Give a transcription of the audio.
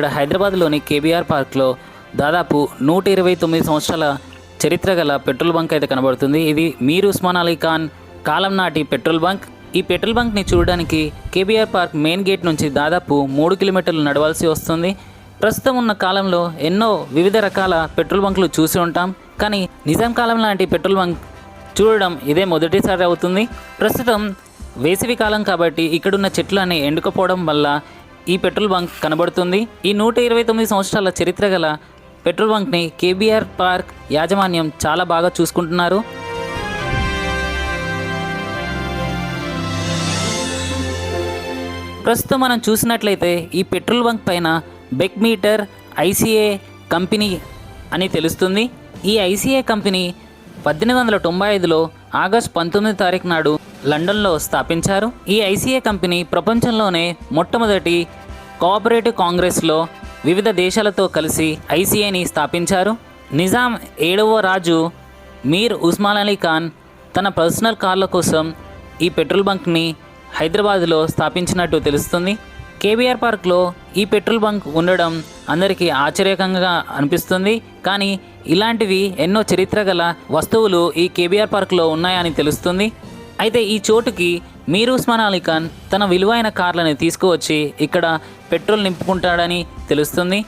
ఇక్కడ హైదరాబాద్లోని కేబీఆర్ పార్క్లో దాదాపు నూట ఇరవై తొమ్మిది సంవత్సరాల చరిత్ర గల పెట్రోల్ బంక్ అయితే కనబడుతుంది. ఇది మీర్ ఉస్మాన్ అలీ ఖాన్ కాలం నాటి పెట్రోల్ బంక్. ఈ పెట్రోల్ బంక్ని చూడడానికి కేబీఆర్ పార్క్ మెయిన్ గేట్ నుంచి దాదాపు మూడు కిలోమీటర్లు నడవాల్సి వస్తుంది. ప్రస్తుతం ఉన్న కాలంలో ఎన్నో వివిధ రకాల పెట్రోల్ బంకులు చూసి ఉంటాం. కానీ నిజాం కాలం లాంటి పెట్రోల్ బంక్ చూడడం ఇదే మొదటిసారి అవుతుంది. ప్రస్తుతం వేసవి కాలం కాబట్టి ఇక్కడున్న చెట్లన్నీ ఎండుకపోవడం వల్ల ఈ పెట్రోల్ బంక్ కనబడుతుంది. ఈ నూట ఇరవై తొమ్మిది సంవత్సరాల చరిత్ర గల పెట్రోల్ బంక్ని కేబీఆర్ పార్క్ యాజమాన్యం చాలా బాగా చూసుకుంటున్నారు. ప్రస్తుతం మనం చూసినట్లయితే ఈ పెట్రోల్ బంక్ పైన బెక్ మీటర్ ఐసీఏ కంపెనీ అని తెలుస్తుంది. ఈ ఐసీఏ కంపెనీ పద్దెనిమిది వందల తొంభై ఐదులో ఆగస్ట్ పంతొమ్మిది తారీఖు నాడు లండన్లో స్థాపించారు. ఈ ఐసీఏ కంపెనీ ప్రపంచంలోనే మొట్టమొదటి కోఆపరేటివ్ కాంగ్రెస్లో వివిధ దేశాలతో కలిసి ఐసీఏని స్థాపించారు. నిజాం ఏడవ రాజు మీర్ ఉస్మాన్ అలీ ఖాన్ తన పర్సనల్ కార్ల కోసం ఈ పెట్రోల్ బంక్ని హైదరాబాద్లో స్థాపించినట్టు తెలుస్తుంది. కేబీఆర్ పార్క్లో ఈ పెట్రోల్ బంక్ ఉండడం అందరికీ ఆశ్చర్యకంగా అనిపిస్తుంది. కానీ ఇలాంటివి ఎన్నో చరిత్ర గల వస్తువులు ఈ కేబీఆర్ పార్క్లో ఉన్నాయని తెలుస్తుంది. అయితే ఈ చోటుకి మీరు ఉస్మాన్ అలీ ఖాన్ తన విలువైన కార్లని తీసుకువచ్చి ఇక్కడ పెట్రోల్ నింపుకుంటాడని తెలుస్తుంది.